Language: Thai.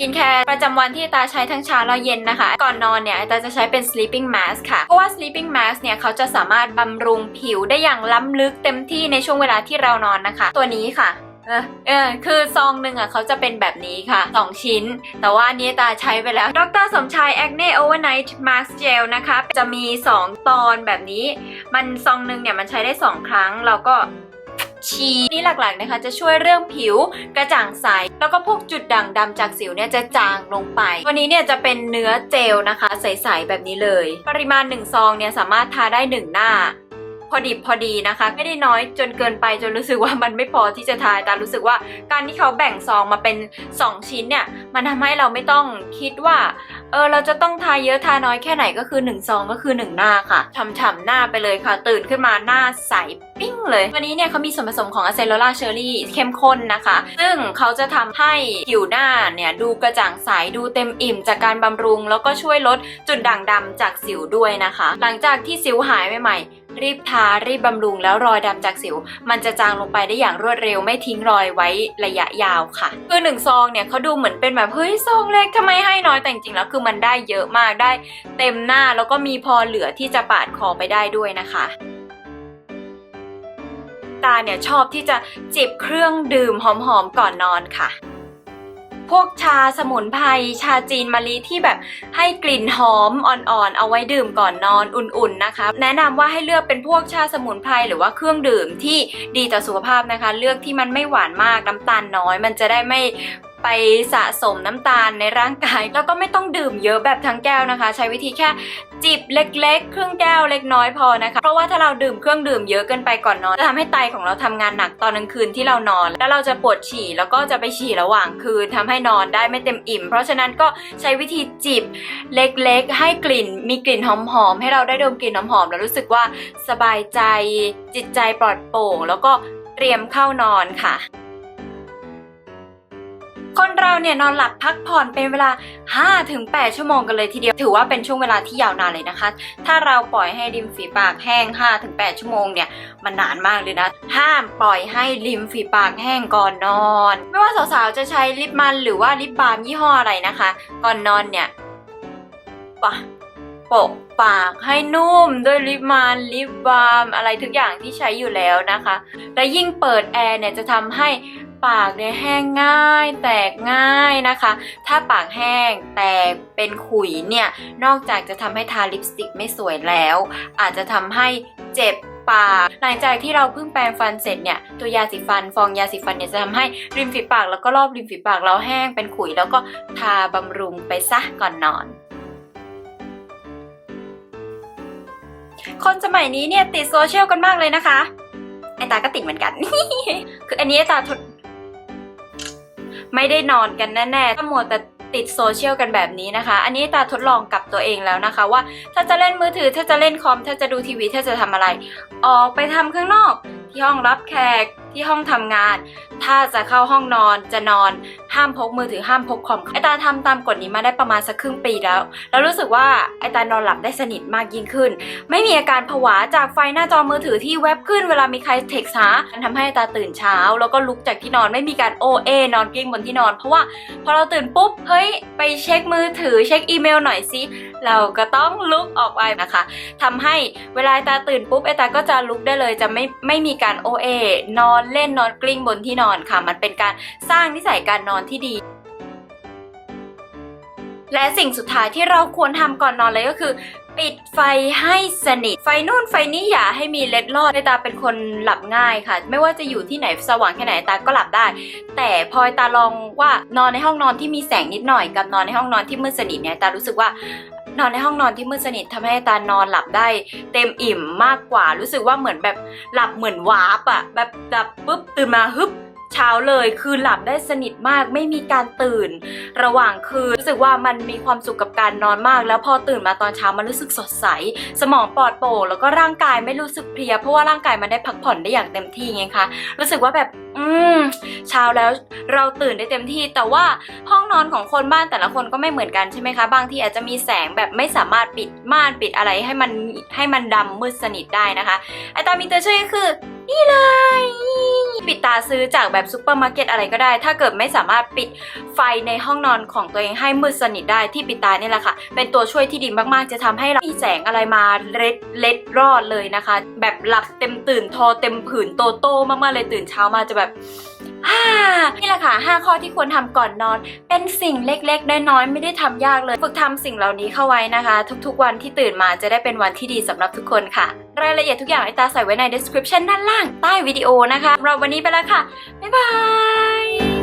กินแคร์ประจำวันที่ตาใช้ทั้งเช้าและเย็นนะคะ ก่อนนอนเนี่ยตาจะใช้เป็น sleeping mask ค่ะ เพราะว่า sleeping mask เนี่ยเขาจะสามารถบำรุงผิวได้อย่างล้ำลึกเต็มที่ในช่วงเวลาที่เรานอนนะคะ ตัวนี้ค่ะเออเออ คือซองหนึ่งอะเขาจะเป็นแบบนี้ค่ะ 2 ชิ้น แต่ว่านนี้ตาใช้ไปแล้ว ดรสมชาย Acne Overnight Mask Gel นะคะ จะมี 2 ตอนแบบนี้ มันซองหนึ่งเนี่ยมันใช้ได้ 2 ครั้ง เราก็ ชีนี่หลักๆนะคะ จะช่วยเรื่องผิวกระจ่างใส แล้วก็พวกจุดด่างดำจากสิวเนี่ยจะจางลงไปตัวนี้เนี่ยจะเป็นเนื้อเจลนะคะ ใสๆแบบนี้เลย ปริมาณ 1 ซองเนี่ยสามารถทาได้ 1 หน้าพอดิบพอดีนะคะ ไม่ได้น้อยจนเกินไปจนรู้สึกว่ามันไม่พอที่จะทายแต่รู้สึกว่าการที่เขาแบ่งซองมาเป็น 2 ชิ้นเนี่ย มันทำให้เราไม่ต้องคิดว่า เออเราจะต้องทาเยอะทาน้อยแค่ไหนก็คือ1ซองก็คือ 1 หน้าค่ะฉ่ำๆหน้าไปเลยค่ะ ตื่นขึ้นมาหน้าใสปิ้งเลย วันนี้เนี่ยเขามีส่วนผสมของอะเซโลลาเชอร์รี่เข้มข้นนะคะ ซึ่งเขาจะทำให้ผิวหน้าเนี่ยดูกระจ่างใสดูเต็มอิ่มจากการบำรุง แล้วก็ช่วยลดจุดด่างดำจากสิวด้วยนะคะ หลังจากที่สิวหายใหม่ๆ รีบทารีบบำรุงแล้วรอยดำจากสิว มันจะจางลงไปได้อย่างรวดเร็วไม่ทิ้งรอยไว้ระยะยาวค่ะ คือหนึ่งซองเนี่ยเขาดูเหมือนเป็นแบบเฮ้ยซองเล็กทำไมให้น้อยแต่จริงๆแล้วคือมันได้เยอะมากได้เต็มหน้าแล้วก็มีพอเหลือที่จะปาดคอไปได้ด้วยนะคะตาเนี่ยชอบที่จะจิบเครื่องดื่มหอมๆก่อนนอนค่ะ พวกชาสมุนไพรชาจีนมะลิที่แบบให้กลิ่นหอมอ่อนๆ เอาไว้ดื่มก่อนนอนอุ่นๆนะคะ แนะนำว่าให้เลือกเป็นพวกชาสมุนไพรหรือว่าเครื่องดื่มที่ดีต่อสุขภาพนะคะ เลือกที่มันไม่หวานมากน้ำตาลน้อย มันจะได้ไม่ ไปสะสมน้ำตาลในร่างกาย แล้วก็ไม่ต้องดื่มเยอะแบบทั้งแก้วนะคะ ใช้วิธีแค่จิบเล็กๆ ครึ่งแก้วเล็กน้อยพอนะคะ เพราะว่าถ้าเราดื่มเครื่องดื่มเยอะเกินไปก่อนนอนจะทำให้ไตของเราทำงานหนักตอนกลางคืนที่เรานอน แล้วเราจะปวดฉี่แล้วก็จะไปฉี่ระหว่างคืนทำให้นอนได้ไม่เต็มอิ่ม เพราะฉะนั้นก็ใช้วิธีจิบเล็กๆ ให้กลิ่นมีกลิ่นหอมๆให้เราได้ดมกลิ่นหอมๆแล้วรู้สึกว่าสบายใจจิตใจปลอดโปร่ง แล้วก็เตรียมเข้านอนค่ะ เราเนี่ยนอนหลับพักผ่อนเป็นเวลา 5-8 ชั่วโมงกันเลยทีเดียว ถือว่าเป็นช่วงเวลาที่ยาวนานเลยนะคะ ถ้าเราปล่อยให้ริมฝีปากแห้ง 5-8 ชั่วโมงเนี่ยมันนานมากเลยนะ ห้ามปล่อยให้ริมฝีปากแห้งก่อนนอน ไม่ว่าสาวๆจะใช้ลิปมันหรือว่าลิปบาล์มยี่ห้ออะไรนะคะ ก่อนนอนเนี่ยปะปะปากให้นุ่มด้วยลิปมันลิปบาล์มอะไรทุกอย่างที่ใช้อยู่แล้วนะคะ และยิ่งเปิดแอร์เนี่ยจะทำให้ ปากเนี่ยแห้งง่าย แตกง่ายนะคะ ถ้าปากแห้งแตกเป็นขุยเนี่ยนอกจากจะทำให้ทาลิปสติกไม่สวยแล้ว อาจจะทำให้เจ็บปากหลังจากที่เราเพิ่งแปรงฟันเสร็จเนี่ยตัวยาสีฟันฟองยาสีฟันเนี่ยจะทำให้ริมฝีปากแล้วก็รอบริมฝีปากเราแห้งเป็นขุยแล้วก็ทาบำรุงไปซะก่อนนอน คนสมัยนี้เนี่ยติดโซเชียลกันมากเลยนะคะไอตาก็ติดเหมือนกัน คืออันนี้ไอตาท ไม่ได้นอนกันแน่ๆถ้ามัวแต่ติดโซเชียลกันแบบนี้นะคะ อันนี้ตาทดลองกับตัวเองแล้วนะคะว่า ถ้าจะเล่นมือถือ ถ้าจะเล่นคอม ถ้าจะดูทีวี ถ้าจะทำอะไร ออกไปทำข้างนอก ที่ห้องรับแขก ที่ห้องทำงาน ถ้าจะเข้าห้องนอนจะนอน ห้ามพกมือถือห้ามพกคอมไอตาทำตามกฎนี้มาได้ประมาณสักครึ่งปีแล้ว แล้วรู้สึกว่าไอตานอนหลับได้สนิทมากยิ่งขึ้น ไม่มีอาการผวาจากไฟหน้าจอมือถือที่แวบขึ้นเวลามีใครเท็กซ์หามันทำให้ตาตื่นเช้า แล้วก็ลุกจากที่นอนไม่มีการโอเอนอนกลิ้งบนที่นอน เพราะว่าพอเราตื่นปุ๊บเฮ้ยไปเช็คมือถือเช็คอีเมลหน่อยสิเราก็ต้องลุกออกไปนะคะทำให้เวลาตาตื่นปุ๊บไอตาก็จะลุกได้เลยจะไม่ไม่มีการโอเอนอนเล่นนอนกลิ้งบนที่นอนค่ะ มันเป็นการสร้างนิสัยการนอนที่ดี และสิ่งสุดท้ายที่เราควรทำก่อนนอนเลยก็คือ ปิดไฟให้สนิท ไฟนู่นไฟนี้อย่าให้มีเล็ดลอดไอตาเป็นคนหลับง่ายค่ะ ไม่ว่าจะอยู่ที่ไหนสว่างแค่ไหนตาก็หลับได้ แต่พอตาลองว่านอนในห้องนอนที่มีแสงนิดหน่อยกับนอนในห้องนอนที่มืดสนิทเนี่ยตารู้สึกว่านอนในห้องนอนที่มืดสนิททำให้ตานอนหลับได้ เต็มอิ่มมากกว่ารู้สึกว่าเหมือนแบบหลับเหมือนวาร์ปอะแบบหลับปุ๊บตื่นมาฮึบ เช้าเลยคือหลับได้สนิทมากไม่มีการตื่น ระหว่างคืนรู้สึกว่ามันมีความสุขกับการนอนมาก แล้วพอตื่นมาตอนเช้ามันรู้สึกสดใส สมองปลอดโปร่งแล้วก็ร่างกายไม่รู้สึกเพลีย เพราะว่าร่างกายมันได้พักผ่อนได้อย่างเต็มที่ไงคะรู้สึกว่าแบบอืมเช้าแล้วเราตื่นได้เต็มที่ แต่ว่าห้องนอนของคนบ้านแต่ละคนก็ไม่เหมือนกันใช่ไหมคะบางที่อาจจะมีแสงแบบไม่สามารถปิดม่านปิดอะไรให้มันให้มันดำมืดสนิทได้นะคะไอตามีตัวช่วยก็คือ นี่เลย ปิดตาซื้อจากแบบซูเปอร์มาร์เก็ตอะไรก็ได้ ถ้าเกิดไม่สามารถปิดไฟในห้องนอนของตัวเองให้มืดสนิทได้ที่ปิดตานี่แหละค่ะ เป็นตัวช่วยที่ดีมากๆ จะทำให้เรามีแสงอะไรมาเล็ดเล็ดรอดเลยนะคะ แบบหลับเต็มตื่นทอเต็มผืนโตโตมากๆเลยตื่นเช้ามาจะแบบ ฮ่านี่แหละค่ะ 5 ข้อที่ควรทำก่อนนอน เป็นสิ่งเล็กๆ น้อยๆ ไม่ได้ทำยากเลย ฝึกทำสิ่งเหล่านี้เข้าไว้นะคะ ทุกๆ วันที่ตื่นมาจะได้เป็นวันที่ดีสำหรับทุกคนค่ะ รายละเอียดทุกอย่างไอตาใส่ไว้ใน description ด้านล่างใต้วิดีโอนะคะสำหรับวันนี้ไปแล้วค่ะ บ๊ายบาย